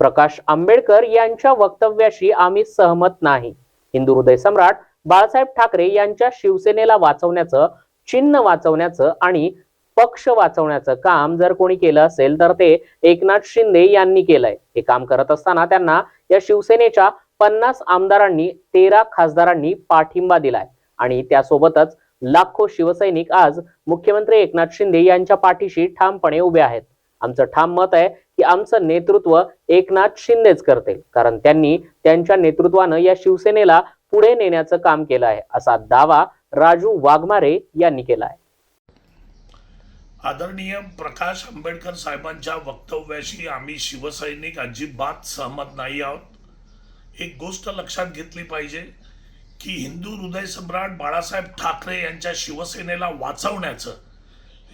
प्रकाश आंबेडकर यांच्या वक्तव्याशी आम्ही सहमत नाही. हिंदू हृदय सम्राट बाळासाहेब ठाकरे यांच्या शिवसेनेला वाचवण्याचं चिन्ह वाचवण्याचं आणि पक्ष वाचवण्याचं काम जर कोणी केलं असेल तर ते एकनाथ शिंदे यांनी केलंय. हे काम करत असताना त्यांना या शिवसेनेच्या पन्नास आमदारांनी तेरा खासदारांनी पाठिंबा दिलाय. आणि त्यासोबतच लाखो शिवसैनिक आज मुख्यमंत्री एकनाथ शिंदे यांच्या पाठीशी ठामपणे उभे आहेत. आमचं ठाम मत आहे की आमचं नेतृत्व एकनाथ शिंदेच करतील कारण त्यांनी त्यांच्या नेतृत्वानं या शिवसेनेला पुढे नेण्याचं काम केलं आहे असा दावा राजू वाघमारे यांनी केला आहे. आदरणीय प्रकाश आंबेडकर साहेबांच्या वक्तव्याशी आम्ही शिवसैनिक अजिबात सहमत नाही आहोत. एक गोष्ट लक्षात घेतली पाहिजे की हिंदू हृदय सम्राट बाळासाहेब ठाकरे यांच्या शिवसेनेला वाचवण्याचं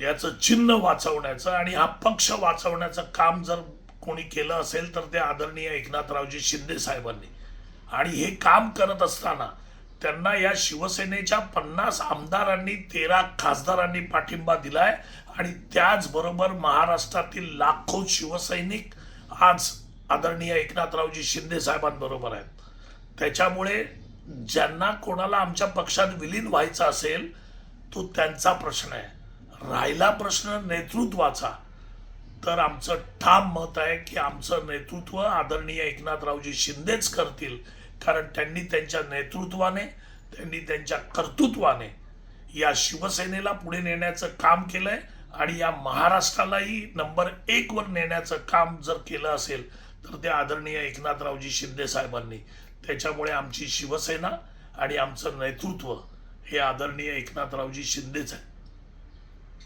याचं चिन्ह वाचवण्याचं आणि हा पक्ष वाचवण्याचं काम जर कोणी केलं असेल तर ते आदरणीय एकनाथरावजी शिंदे साहेबांनी. आणि हे काम करत असताना त्यांना या शिवसेनेच्या पन्नास आमदारांनी तेरा खासदारांनी पाठिंबा दिलाय आणि त्याचबरोबर महाराष्ट्रातील लाखो शिवसैनिक आज आदरणीय एकनाथरावजी शिंदे साहेबांबरोबर आहेत. त्याच्यामुळे ज्यांना कोणाला आमच्या पक्षात विलीन व्हायचं असेल तो त्यांचा प्रश्न आहे. राहिला प्रश्न नेतृत्वाचा तर आमचं ठाम मत आहे की आमचं नेतृत्व आदरणीय एकनाथरावजी शिंदेच करतील कारण त्यांनी त्यांच्या नेतृत्वाने त्यांनी त्यांच्या कर्तृत्वाने या शिवसेनेला पुढे नेण्याचं काम केलंय आणि या महाराष्ट्रालाही नंबर एक वर नेण्याचं काम जर केलं असेल तर ते आदरणीय एकनाथरावजी शिंदे साहेबांनी. त्याच्यामुळे आमची शिवसेना आणि आमचं नेतृत्व हे आदरणीय एकनाथरावजी शिंदेच आहे.